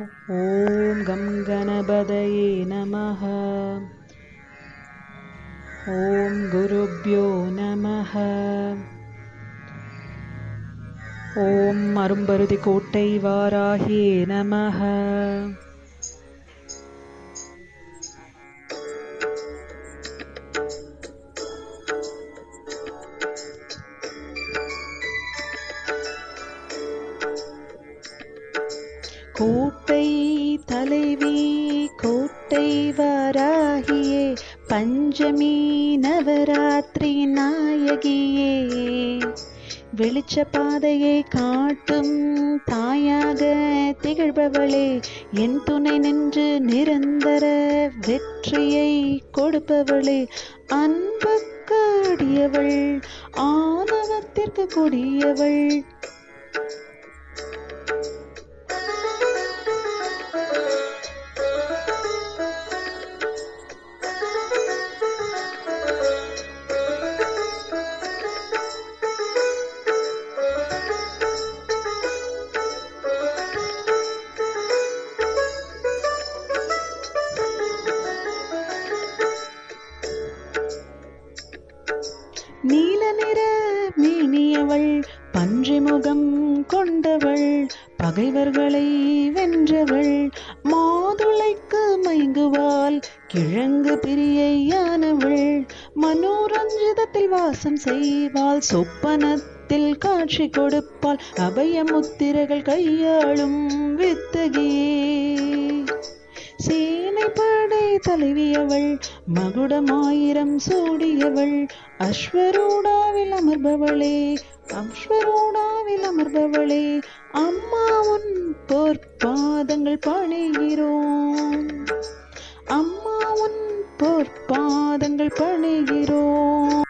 ॐ गं गणपदये नमः ॐ गुरुभ्यो नमः ॐ अरुम्बरुति कोट्टै वाराह्ये नमः கோட்டை தலைவி கோட்டை வாராகியே பஞ்சமி நவராத்திரி நாயகியே. வெளிச்ச பாதையை காட்டும் தாயாக திகழ்பவளே என் துணை நின்று நிரந்தர வெற்றியை கொடுப்பவளே. அன்புக்கு அடியவள் ஆணவத்திற்கு கொடியவள். பெரியவள் பன்றிமுகம் கொண்டவள் பகைவர்களை வென்றவள். மாதுளைக்கு மயங்குவாள் கிழங்கு பிரியையானவள். மனோரஞ்சிதத்தில் வாசம் செய்வாள் சொப்பனத்தில் காட்சி கொடுப்பாள். அபயமுத்திரைகள் கையாளும் வித்தகியே. தலைவியவள் மகுடமாயிரம் சூடியவள். அஸ்வரூடாவில் அமர்பவளே அஸ்வரூடாவில் அமர்பவளே அம்மா உன் பொற்பாதங்கள் பணிகிறோம். அம்மா உன் பொற்பாதங்கள் பணிகிறோம்.